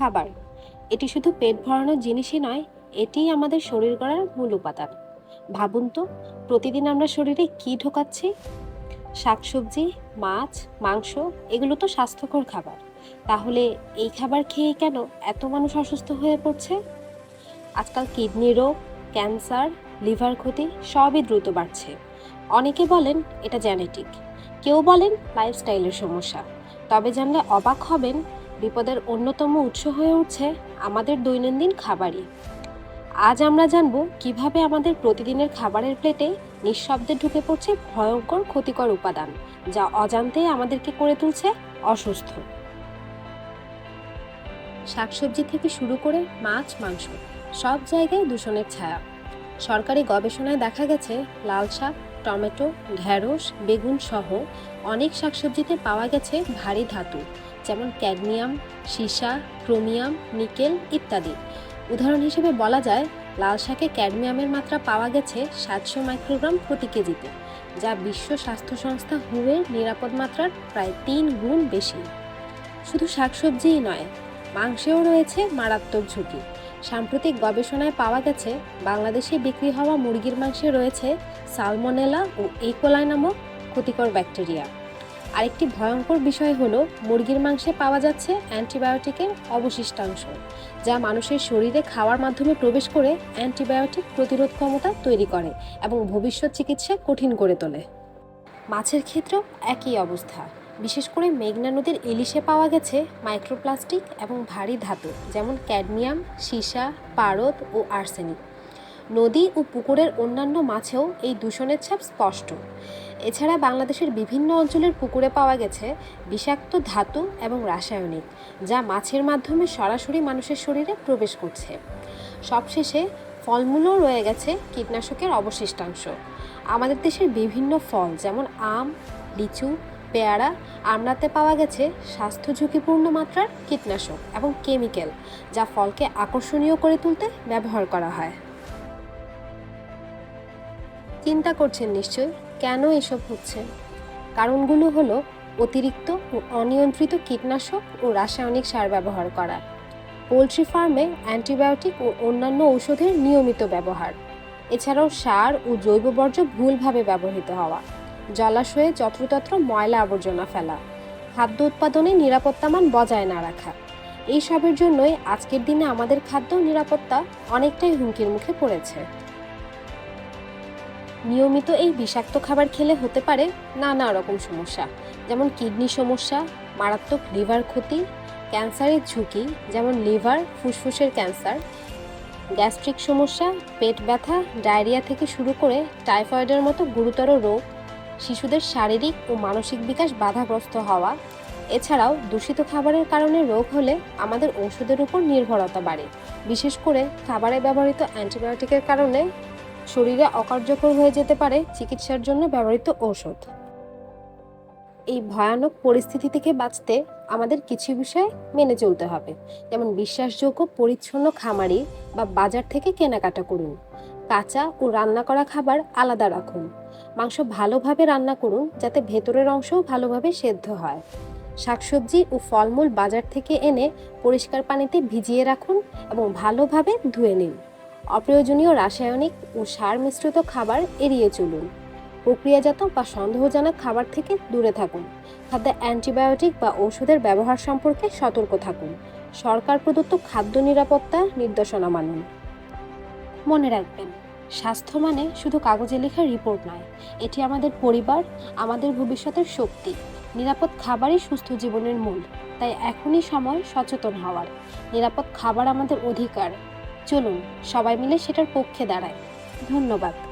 খাবার। এটি শুধু পেট ভরানোর জিনিসই নয়, এটিই আমাদের শরীর গড়ার মূল উপাদান। ভাবুন তো, প্রতিদিন আমরা শরীরে কি ঢোকাচ্ছি? শাকসবজি, মাছ, মাংস, এগুলো তো স্বাস্থ্যকর খাবার। তাহলে এই খাবার খেয়ে কেন এত মানুষ অসুস্থ হয়ে পড়ছে? আজকাল কিডনি রোগ, ক্যান্সার, লিভার ক্ষতি সবই দ্রুত বাড়ছে। অনেকে বলেন এটা জেনেটিক। কেউ বলেন লাইফস্টাইলের সমস্যা। তবে জানলে অবাক হবেন বিপদের অন্যতম উৎস হয়ে উঠছে আমাদের দৈনন্দিন খাবারই। আজ আমরা জানব কীভাবে আমাদের প্রতিদিনের খাবারের প্লেটে নিঃশব্দে ঢুকে পড়ছে ভয়ঙ্কর ক্ষতিকর উপাদান, যা অজান্তেই আমাদেরকে করে তুলছে অসুস্থ। শাকসবজি থেকে শুরু করে মাছ, মাংস, সব জায়গায় দূষণের ছায়া। সরকারি গবেষণায় দেখা গেছে, লাল শাক, টমেটো ঢ্যাঁড়স বেগুন সহ অনেক শাকসবজিতে পাওয়া গেছে ভারী ধাতু, যেমন ক্যাডমিয়াম, সীসা, ক্রোমিয়াম, নিকেল ইত্যাদি। উদাহরণ হিসেবে বলা যায়, লাল শাকে ক্যাডমিয়ামের মাত্রা পাওয়া গেছে সাতশো মাইক্রোগ্রাম প্রতি কেজিতে, যা বিশ্ব স্বাস্থ্য সংস্থা হুয়ের নিরাপদ মাত্রার প্রায় তিন গুণ বেশি। শুধু শাকসবজিই নয়, মাংসেও রয়েছে মারাত্মক ঝুঁকি। সাম্প্রতিক গবেষণায় পাওয়া গেছে, বাংলাদেশে বিক্রি হওয়া মুরগির মাংসে রয়েছে সালমোনেলা ও ইকোলাই নামক ক্ষতিকর ব্যাকটেরিয়া। আরেকটি ভয়ঙ্কর বিষয় হলো, মুরগির মাংসে পাওয়া যাচ্ছে অ্যান্টিবায়োটিকের অবশিষ্টাংশ, যা মানুষের শরীরে খাওয়ার মাধ্যমে প্রবেশ করে অ্যান্টিবায়োটিক প্রতিরোধ ক্ষমতা তৈরি করে এবং ভবিষ্যৎ চিকিৎসা কঠিন করে তোলে। মাছের ক্ষেত্রেও একই অবস্থা। বিশেষ করে মেঘনা নদীর ইলিশে পাওয়া গেছে মাইক্রোপ্লাস্টিক এবং ভারী ধাতু, যেমন ক্যাডমিয়াম, সীসা, পারদ ও আর্সেনিক। নদী ও পুকুরের অন্যান্য মাছেও এই দূষণের ছাপ স্পষ্ট। এছাড়া বাংলাদেশের বিভিন্ন অঞ্চলের পুকুরে পাওয়া গেছে বিষাক্ত ধাতু এবং রাসায়নিক, যা মাছের মাধ্যমে সরাসরি মানুষের শরীরে প্রবেশ করছে। সবশেষে ফলমূলও রয়ে গেছে কীটনাশকের অবশিষ্টাংশ। আমাদের দেশের বিভিন্ন ফল, যেমন আম, লিচু, পেয়ারা আমড়াতে পাওয়া গেছে স্বাস্থ্য ঝুঁকিপূর্ণ মাত্রার কীটনাশক এবং কেমিক্যাল, যা ফলকে আকর্ষণীয় করে তুলতে ব্যবহার করা হয়। চিন্তা করছেন নিশ্চয়ই? কেন এসব হচ্ছে? কারণগুলো হলো অতিরিক্ত ও অনিয়ন্ত্রিত কীটনাশক ও রাসায়নিক সার ব্যবহার করা, পোলট্রি ফার্মে অ্যান্টিবায়োটিক ও অন্যান্য ঔষধের নিয়মিত ব্যবহার, এছাড়াও সার ও জৈব বর্জ্য ভুলভাবে ব্যবহৃত হওয়া, জলাশয়ে যত্রতত্র ময়লা আবর্জনা ফেলা, খাদ্য উৎপাদনে নিরাপত্তা মান বজায় না রাখা, এইসবের জন্যই আজকের দিনে আমাদের খাদ্য নিরাপত্তা অনেকটাই হুমকির মুখে পড়েছে। নিয়মিত এই বিষাক্ত খাবার খেলে হতে পারে নানা রকম সমস্যা, যেমন কিডনি সমস্যা, মারাত্মক লিভার ক্ষতি, ক্যান্সারের ঝুঁকি, যেমন লিভার ফুসফুসের ক্যান্সার, গ্যাস্ট্রিক সমস্যা, পেট ব্যথা, ডায়রিয়া থেকে শুরু করে টাইফয়েডের মতো গুরুতর রোগ, শিশুদের শারীরিক ও মানসিক বিকাশ বাধাগ্রস্ত হওয়া। এছাড়াও দূষিত খাবারের কারণে রোগ হলে আমাদের ওষুধের উপর নির্ভরতা বাড়ে, বিশেষ করে খাবারে ব্যবহৃত অ্যান্টিবায়োটিকের কারণে। শরীরে অকার্যকর হয়ে যেতে পারে চিকিৎসার জন্য ব্যবহৃত ঔষধ। এই ভয়ানক পরিস্থিতি থেকে বাঁচতে আমাদের কিছু বিষয় মেনে চলতে হবে। যেমন বিশ্বাসযোগ্য পরিচ্ছন্ন খামারি বা বাজার থেকে কেনাকাটা করুন। কাঁচা ও রান্না করা খাবার আলাদা রাখুন। মাংস ভালোভাবে রান্না করুন যাতে ভেতরের অংশও ভালোভাবে সেদ্ধ হয়। শাকসবজি ও ফলমূল বাজার থেকে এনে পরিষ্কার পানিতে ভিজিয়ে রাখুন এবং ভালোভাবে ধুয়ে নিন। অপ্রয়োজনীয় রাসায়নিক ও সার মিশ্রিত খাবার এড়িয়ে চলুন। প্রক্রিয়াজাত বা সন্দেহজনক খাবার থেকে দূরে থাকুন। খাদ্যে অ্যান্টিবায়োটিক বা ওষুধের ব্যবহার সম্পর্কে সতর্ক থাকুন। সরকার প্রদত্ত খাদ্য নিরাপত্তা নির্দেশনা মানুন। মনে রাখবেন, স্বাস্থ্য মানে শুধু কাগজে লেখা রিপোর্ট নয়। এটি আমাদের পরিবার, আমাদের ভবিষ্যতের শক্তি। নিরাপদ খাবারই সুস্থ জীবনের মূল। তাই এখনই সময় সচেতন হওয়ার। নিরাপদ খাবার আমাদের অধিকার। চলুন সবাই মিলে সেটার পক্ষে দাঁড়ায় ধন্যবাদ।